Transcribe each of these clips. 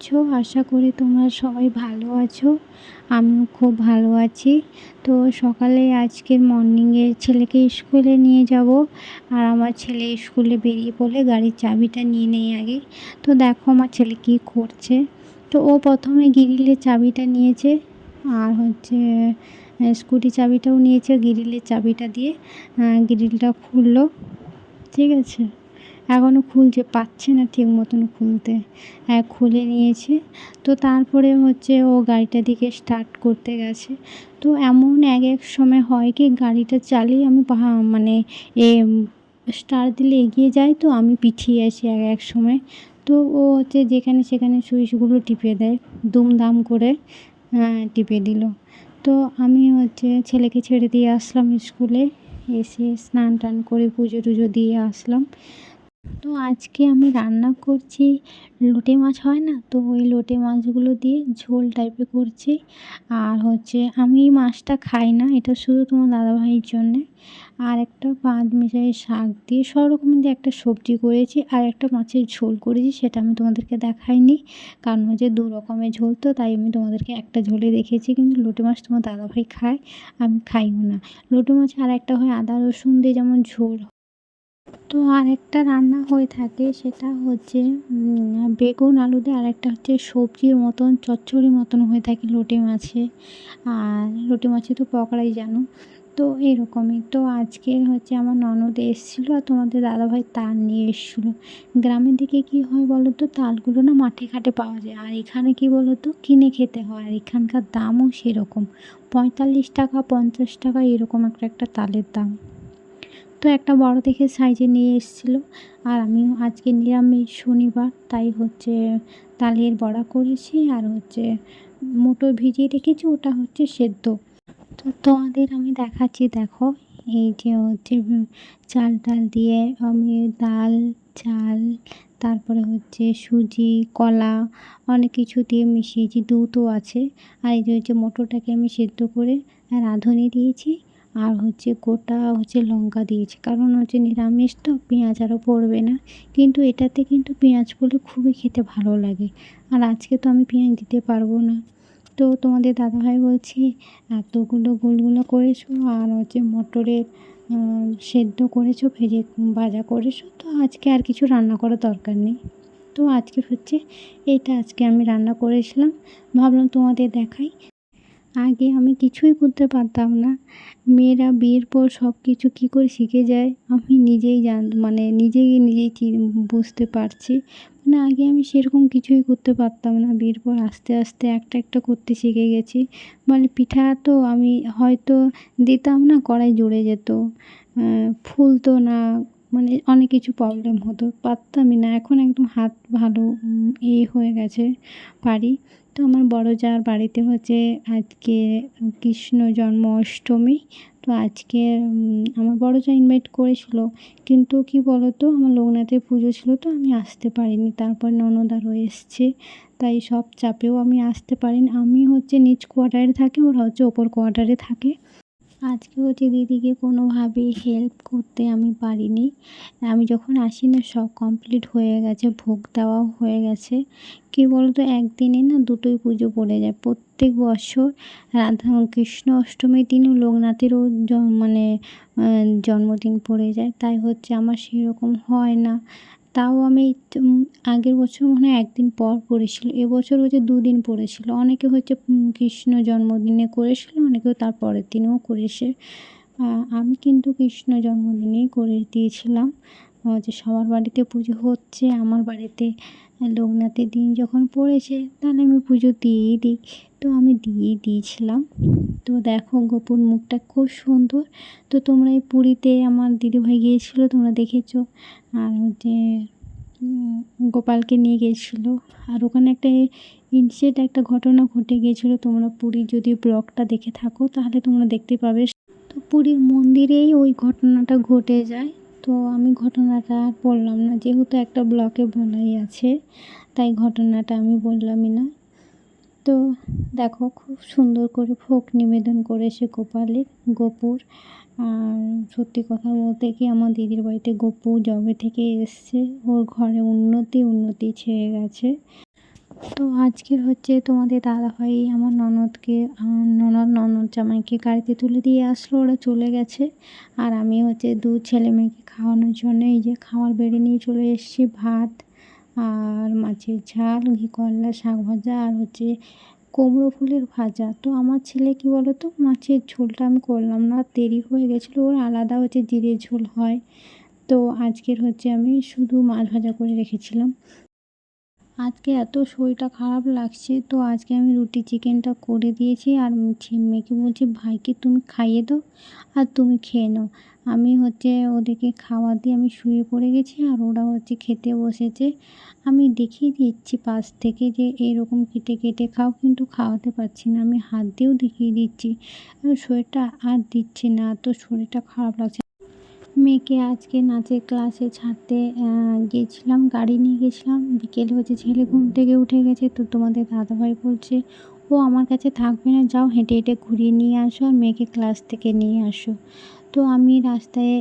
আছো? আশা করি তোমরা সবাই ভালো আছো। আমিও খুব ভালো আছি। তো সকালে আজকের মর্নিংয়ে ছেলেকে স্কুলে নিয়ে যাব। আর আমার ছেলে স্কুলে বেরিয়ে পড়লে গাড়ির চাবিটা নিয়ে নেই আগে। তো দেখো আমার ছেলে কী করছে। তো ও প্রথমে গ্রিলের চাবিটা নিয়েছে। আর হচ্ছে স্কুটি চাবিটাও নিয়েছে গ্রিলের চাবিটা দিয়ে। গ্রিলটা খুললো। ঠিক আছে? এখনও খুলছে, পাচ্ছে না ঠিক মতন খুলতে। হ্যাঁ খুলে নিয়েছে। তো তারপরে হচ্ছে ও গাড়িটা দিকে স্টার্ট করতে গেছে। তো এমন এক এক সময় হয় কি, গাড়িটা চালিয়ে আমি মানে এ স্টার্ট দিলে এগিয়ে যায় তো আমি পিছিয়ে আসি এক এক সময়। তো ও হচ্ছে যেখানে সেখানে সুইচগুলো টিপে দেয়, দুমদাম করে টিপে দিল। তো আমি হচ্ছে ছেলেকে ছেড়ে দিয়ে আসলাম স্কুলে, এসে স্নান টান করে পুজো টুজো দিয়ে আসলাম। তো আজকে আমি রান্না করছি লোটে মাছ, হয় না? তো ওই লোটে মাছগুলো দিয়ে ঝোল টাইপের করছি। আর হচ্ছে আমি এই মাছটা খাই না, এটা শুধু তোমার দাদাভাইয়ের জন্যে। আর একটা পাঁচ মিশাই শাক দিয়ে সব রকম দিয়ে একটা সবজি করেছি, আর একটা মাছের ঝোল করেছি, সেটা আমি তোমাদেরকে দেখাইনি। কারণ হচ্ছে দু রকমের ঝোল তো, তাই আমি তোমাদেরকে একটা ঝোলে দেখেছি কিন্তু লোটে মাছ তোমার দাদাভাই খায়, আমি খাইও না। লোটে মাছ আর একটা হয় আদা রসুন দিয়ে যেমন ঝোল তো আরেকটা রান্না হয়ে থাকে, সেটা হচ্ছে বেগুন আলু দিয়ে আরেকটা হচ্ছে সবজির মতন চচ্চড়ি মতন হয়ে থাকে লোটে মাছে। আর লোটে মাছে তো পকোড়াই জানো। তো এরকমই। তো আজকের হচ্ছে আমার ননদ এসেছিল, আর তোমাদের দাদাভাই তাল নিয়ে এসেছিল। গ্রামের দিকে কি হয় বলো তো তালগুলো না মাঠে ঘাটে পাওয়া যায়। আর এখানে কি বলো তো কিনে খেতে হয়। আর এখানকার দামও সেরকম। পঁয়তাল্লিশ টাকা, পঞ্চাশ টাকা, এরকম একটা একটা তালের দাম। তো একটা বড় দেখে সাইজে নিয়ে এসেছিল। আর আমিও আজকে নিরামিষ শনিবার, তাই হচ্ছে তালের বড়া করেছি আর হচ্ছে মোটর ভিজিয়ে রেখেছি, ওটা হচ্ছে সেদ্ধ। তো তোমাদের আমি দেখাচ্ছি, দেখো, এই যে হচ্ছে চাল টাল দিয়ে আমি ডাল, চাল, তারপরে হচ্ছে সুজি, কলা, অনেক কিছু দিয়ে মিশিয়েছি, দুধও আছে। আর এই যে হচ্ছে মটরটাকে আমি সেদ্ধ করে রাঁধুনি দিয়েছি। আর হচ্ছে গোটা হচ্ছে লঙ্কা দিয়েছি। কারণ হচ্ছে নিরামিষ তো পেঁয়াজ আরও পড়বে না। কিন্তু এটাতে কিন্তু পেঁয়াজ পড়লে খুবই খেতে ভালো লাগে। আর আজকে তো আমি পেঁয়াজ দিতে পারব না। তো তোমাদের দাদাভাই বলছি, এতগুলো গোলগুলো করেছ আর হচ্ছে মটরের সেদ্ধ করেছ, ভেজে ভাজা করেছ। তো আজকে আর কিছু রান্না করার দরকার নেই। তো আজকে হচ্ছে এটা আজকে আমি রান্না করেছিলাম। ভাবলাম তোমাদের দেখাই। আগে আমি কিছুই করতে পারতাম না। মেয়েরা বিয়ের পর সব কিছু কী করে শিখে যায়, আমি নিজেই জান মানে নিজেই নিজেই বুঝতে পারছি। মানে আগে আমি সেরকম কিছুই করতে পারতাম না। বিয়ের পর আস্তে আস্তে একটা একটা করতে শিখে গেছি। মানে পিঠা তো আমি হয়তো দিতাম না, কড়াই জুড়ে যেত। ফুলতো না মানে অনেক কিছু প্রবলেম হতো। পারতামই না। এখন একদম হাত ভালো এ হয়ে গেছে পারি তো আমার বড় যার বাড়িতে হচ্ছে আজকে কৃষ্ণ জন্ম অষ্টমী তো আজকে আমার বড় যা ইনভাইট করেছিল। কিন্তু কি বলো তো আমার লোকনাথের পুজো ছিল তো আমি আসতে পারিনি। তারপর ননদ আরও এসছে। তাই সব চাপেও আমি আসতে পারিনি। আমি হচ্ছে নিচ কোয়ার্টারে থাকি, ওরা হচ্ছে ওপর কোয়ার্টারে থাকে। আজকে হচ্ছে দিদিকে কোনোভাবেই হেল্প করতে আমি পারিনি। আমি যখন আসি না, সব কমপ্লিট হয়ে গেছে, ভোগ দেওয়াও হয়ে গেছে। কী বলতো, একদিনে না দুটোই পুজো পড়ে যায়। প্রত্যেক বছর রাধা কৃষ্ণ অষ্টমীর দিনও লোকনাথেরও মানে জন্মদিন পড়ে যায়। তাই হচ্ছে আমার সেরকম হয় না। তাও আমি আগের বছর মনে হয় একদিন পর পড়েছিল, এবছর হচ্ছে দুদিন পড়েছিল। অনেকে হচ্ছে কৃষ্ণ জন্মদিনে করেছিল, অনেকেও তার পরের দিনেও করেছে। আমি কিন্তু কৃষ্ণ জন্মদিনেই করে দিয়েছিলাম। যে সবার বাড়িতে পুজো হচ্ছে, আমার বাড়িতে লোকনাথের দিন যখন পড়েছে, তাহলে আমি পুজো দিয়েই দিই। তো আমি দিয়েই দিয়েছিলাম। তো দেখো গোপুর মুখটা খুব সুন্দর। তো তোমরা এই পুরীতে আমার দিদিভাই গিয়েছিল, তোমরা দেখেছ। আর হচ্ছে গোপালকে নিয়ে গিয়েছিল। আর ওখানে একটা ইনসিডেন্ট একটা ঘটনা ঘটে গিয়েছিল। তোমরা পুরীর যদি ব্লগটা দেখে থাকো, তাহলে তোমরা দেখতে পাবে। তো পুরীর মন্দিরেই ওই ঘটনাটা ঘটে যায়। তো আমি ঘটনাটা আর বললাম না, যেহেতু একটা ব্লকে বলাই আছে, তাই ঘটনাটা আমি বললামই না। তো দেখো, খুব সুন্দর করে ভোগ নিবেদন করেছে গোপালের, গোপুর। আর সত্যি কথা বলতে কি, আমার দিদির বাড়িতে গপু যবে থেকে এসছে, ওর ঘরে উন্নতি উন্নতি ছেয়ে গেছে। তো আজকের হচ্ছে তোমাদের দাদাভাই আমার ননদকে ননদ ননদ জামাইকে গাড়িতে তুলে দিয়ে আসলো, ওরা চলে গেছে। আর আমি হচ্ছে দু ছেলে মেয়েকে খাওয়ানোর জন্য এই যে খাওয়ার বেড়ে নিয়ে চলে এসেছি, ভাত আর মাছের ঝাল, ঘি, করলা, শাক ভাজা আর হচ্ছে কুমড়ো ফুলের ভাজা। তো আমার ছেলে কী বলো তো মাছের ঝোলটা আমি করলাম না, দেরি হয়ে গেছিল, ওর আলাদা হচ্ছে জিরে ঝোল হয়। তো আজকের হচ্ছে আমি শুধু মাছ ভাজা করে রেখেছিলাম। আজকে এত শরীরটা খারাপ লাগছে, তো আজকে আমি রুটি চিকেনটা করে দিয়েছি আর মেয়েকে বলছি, ভাইকে তুমি খাইয়ে দাও আর তুমি খেয়ে নাও। আমি হচ্ছে ওদেরকে খাওয়া দিয়ে আমি শুয়ে পড়ে গেছি আর ওরা হচ্ছে খেতে বসেছে। আমি দেখিয়ে দিচ্ছি পাশ থেকে যে এরকম কেটে কেটে খাও, কিন্তু খাওয়াতে পারছি না। আমি হাত দিয়েও দেখিয়ে দিচ্ছি। শরীরটা আর দিচ্ছে না, তো শরীরটা খারাপ লাগছে। মেয়েকে আজকে নাচের ক্লাসে ছাড়তে গিয়েছিলাম, গাড়ি নিয়ে গেছিলাম বিকেল হচ্ছে ছেলে ঘুম থেকে উঠে গেছে তো তোমাদের দাদাভাই বলছে, ও আমার কাছে থাকবে না, যাও হেঁটে হেঁটে ঘুরিয়ে নিয়ে আসো আর মেয়েকে ক্লাস থেকে নিয়ে আসো। তো আমি রাস্তায়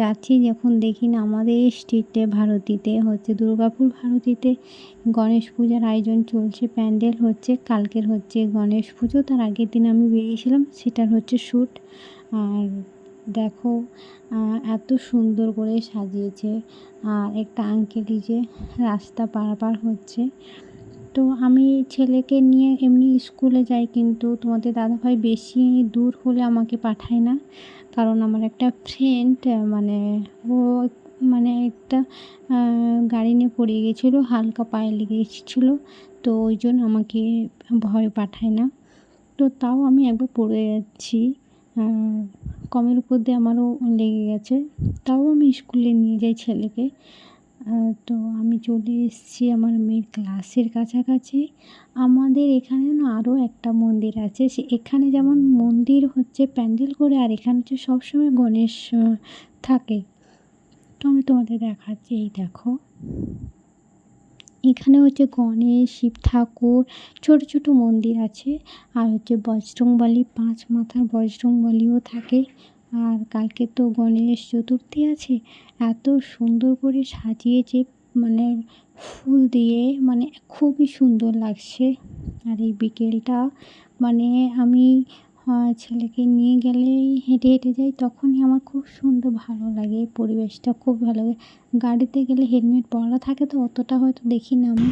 যাচ্ছি, যখন দেখি না আমাদের স্ট্রিটে ভারতীতে হচ্ছে, দুর্গাপুর ভারতীতে গণেশ পূজার আয়োজন চলছে, প্যান্ডেল হচ্ছে, কালকের হচ্ছে গণেশ পুজো, তার আগের দিন আমি বেরিয়েছিলাম, সেটার হচ্ছে শ্যুট আর দেখো এত সুন্দর করে সাজিয়েছে আর একটা আঙ্কেলই যে রাস্তা পারাপার হচ্ছে। তো আমি ছেলেকে নিয়ে এমনি স্কুলে যাই কিন্তু তোমাদের দাদাভাই বেশি দূর হলে আমাকে পাঠায় না। কারণ আমার একটা ফ্রেন্ড মানে ও মানে একটা গাড়ি নিয়ে পড়ে গেছিল, হালকা পায়ে লেগে গেছিল, তো ওই জন্য আমাকে ভয় পাঠায় না। তো তাও আমি একবার পড়ে যাচ্ছি কমের উপর দিয়ে আমারও লেগে গেছে। তাও আমি স্কুলে নিয়ে যাই ছেলেকে। তো আমি চলে এসেছি আমার মেয়ের ক্লাসের কাছাকাছি। আমাদের এখানে না আরও একটা মন্দির আছে। সে, এখানে যেমন মন্দির হচ্ছে প্যান্ডেল করে আর এখানে হচ্ছে সবসময় গণেশ থাকে। তো আমি তোমাদের দেখাচ্ছি, এই দেখো। এখানে হচ্ছে গণেশ, শিব ঠাকুর, ছোটো ছোটো মন্দির আছে। আর হচ্ছে বজরংবলী, পাঁচ মাথার বজরংবলীও থাকে। আর কালকে তো গণেশ চতুর্থী আছে। এত সুন্দর করে সাজিয়েছে মানে ফুল দিয়ে মানে খুবই সুন্দর লাগছে। আর এই বিকেলটা মানে আমি ছেলেকে নিয়ে গেলেই হেঁটে হেঁটে যাই তখনই আমার খুব সুন্দর ভালো লাগে পরিবেশটা খুব ভালো লাগে। গাড়িতে গেলে হেলমেট পরা থাকে তো অতটা হয়তো দেখি না আমি।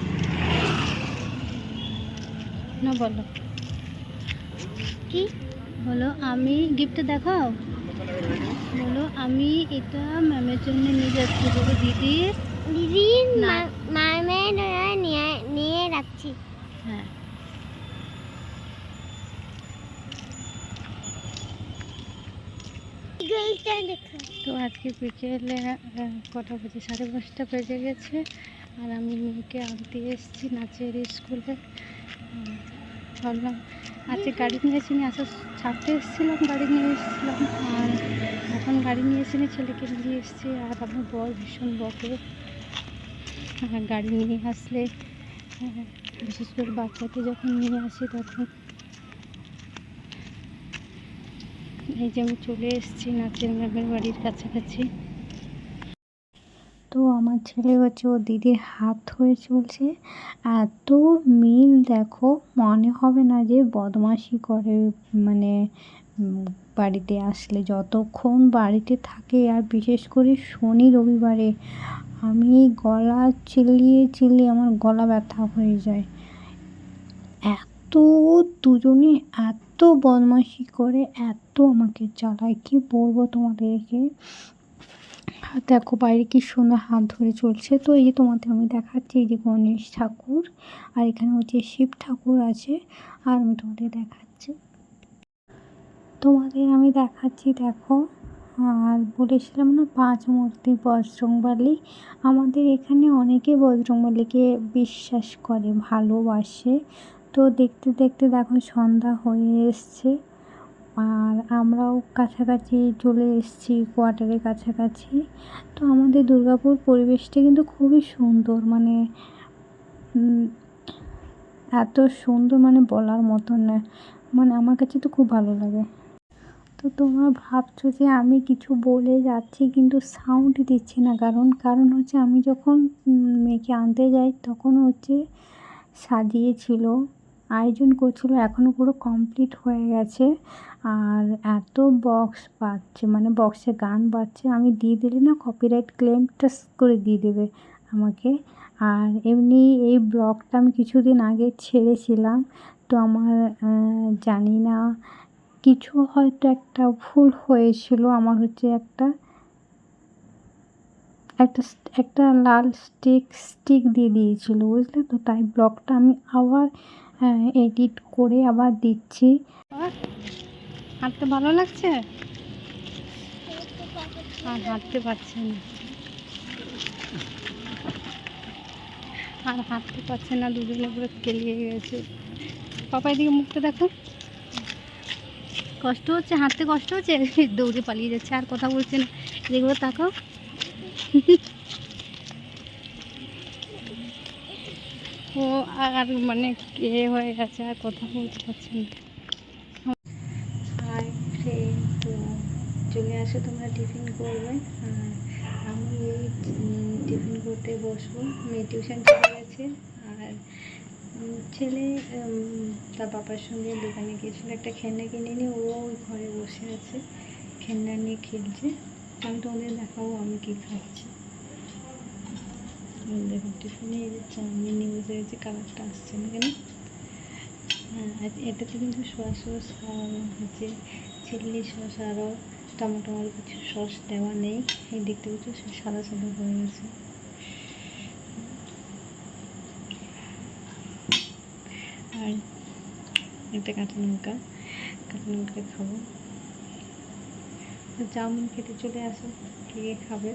না বলো। কি? বলো আমি গিফট দেখাও? বলো আমি এটা ম্যামের জন্য নিয়ে যাচ্ছি। বলো দিদি। দিদি ম্যামের নিয়ে নিয়ে রাখছি হ্যাঁ। তো আজকে বিকেলে কটা বাজে? সাড়ে পাঁচটা বেজে গেছে। আর আমি মেয়েকে আনতে এসেছি নাচের স্কুলে। ভাবলাম, আজকে গাড়ি নিয়ে এসে নিয়ে আসা ছাড়তে এসেছিলাম, গাড়ি নিয়ে এসেছিলাম। আর এখন গাড়ি নিয়ে এসে নিয়ে ছেলেকে নিয়ে এসেছি। আর আমার বর ভীষণ বকে। গাড়ি নিয়ে আসলে বিশেষ করে বাচ্চাকে যখন নিয়ে আসি তখন এই যে আমি চলে এসেছি নাচের ম্যামের বাড়ির কাছাকাছি। তো আমার ছেলে হচ্ছে ও দিদির হাত ধরে চলছে। এত মিল দেখো, মনে হবে না যে বদমাশি করে মানে বাড়িতে আসলে। যতক্ষণ বাড়িতে থাকে, আর বিশেষ করে শনি রবিবারে আমি গলা চিল্লিয়ে চিল্লিয়ে আমার গলা ব্যথা হয়ে যায়। এত দুজনে এত বদমাশি করে, এত আমাকে জ্বালায়। কী বলব তোমাদেরকে? দেখো, বাইরে কি সুন্দর হাত ধরে চলছে। তো এই যে তোমাদের আমি দেখাচ্ছি, এই যে গণেশ ঠাকুর, আর এখানে হচ্ছে শিব ঠাকুর আছে, আর আমি তোমাদের দেখাচ্ছি। তোমাদের আমি দেখাচ্ছি, দেখো, আর বলেছিলাম না, পাঁচ মূর্তি বজরংবলী। আমাদের এখানে অনেকে বজরংবলীকে বিশ্বাস করে, ভালোবাসে। তো দেখতে দেখতে দেখো সন্ধ্যা হয়ে এসছে। আর আমরাও কাছাকাছি চলে এসেছি, কোয়ার্টারের কাছাকাছি। তো আমাদের দুর্গাপুর পরিবেশটা কিন্তু খুবই সুন্দর মানে এত সুন্দর মানে বলার মতন না। মানে আমার কাছে তো খুব ভালো লাগে। তো তোমরা ভাবছ যে আমি কিছু বলে যাচ্ছি, কিন্তু সাউন্ড দিচ্ছি না। কারণ কারণ হচ্ছে আমি যখন মেয়েকে আনতে যাই, তখন হচ্ছে সাজিয়েছিল আয়োজন করছিল এখনও পুরো কমপ্লিট হয়ে গেছে। আর এত বক্স বাজছে মানে বক্সে গান বাজছে, আমি দিয়ে দিলে না কপিরাইট ক্লেমটা করে দিয়ে দেবে আমাকে। আর এমনি এই ব্লগটা আমি কিছুদিন আগে ছেড়েছিলাম, তো আমার জানি না, কিছু হয়তো একটা ভুল হয়েছিল, আমার হচ্ছে একটা একটা একটা লাল স্টিক স্টিক দিয়ে দিয়েছিল, বুঝলে তো? তাই ব্লগটা আমি আবার এডিট করে আবার দিচ্ছি। হাঁটতে ভালো লাগছে? আর হাঁটতে পারছে না। আর হাঁটতে পারছে না, দুজনে পুরো কেলিয়ে গেছে। পাপা, এদিকে মুখটা দেখো। কষ্ট হচ্ছে, হাঁটতে কষ্ট হচ্ছে? দৌড়ে পালিয়ে যাচ্ছে, আর কথা বলছে না। এদিকে তাকাও। ও আর মানে কে হয়ে গেছে আর কথা বলতে পারছে না। হাই ফ্রেন্ড চলে আসো তোমরা টিফিন করবে। আর আমি এই টিফিন করতে বসবো। মেয়ে টিউশন চলে গেছে। আর ছেলে তার বাবার সঙ্গে দোকানে গিয়েছিল একটা খেলনা কিনে নিয়ে। ও ওই ঘরে বসে আছে, খেলনা নিয়ে খেলছে। আমি তোমাদের দেখাবো আমি কী খাচ্ছি। এই দেখো টিফিনে এই যে চাউমিন নিয়ে বসে কালারটা আসছে না কেন? হ্যাঁ আর এটাতে কিন্তু সস সস হচ্ছে চিলি সস আরও টমেটো আর কিছু সস দেওয়া নেই। এই দেখতে পাচ্ছ সব সাদা সাদা হয়ে গেছে। আর একটা কাঁচা লঙ্কা কাঁচা লঙ্কা খাব। চাউমিন খেতে চলে আসো কে খাবে?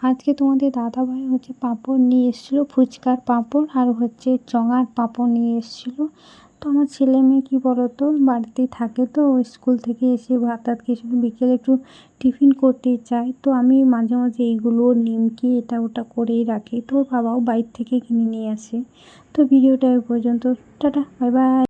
আজকে তোমাদের দাদাভাই হচ্ছে পাঁপড় নিয়ে এসেছিল, ফুচকার পাঁপড় আর হচ্ছে চঙার পাঁপড় নিয়ে এসেছিল। তো আমার ছেলে মেয়ে কী বলো তো বাড়িতেই থাকে তো স্কুল থেকে এসে ভাত টাত খেয়েছিলো বিকেলে একটু টিফিন করতে চাই তো আমি মাঝে মাঝে এইগুলো নিমকি এটা ওটা করেই রাখি। তো বাবাও বাইরে থেকে কিনে নিয়ে আসে। তো ভিডিওটা পর্যন্ত, টাটা, বাই বাই।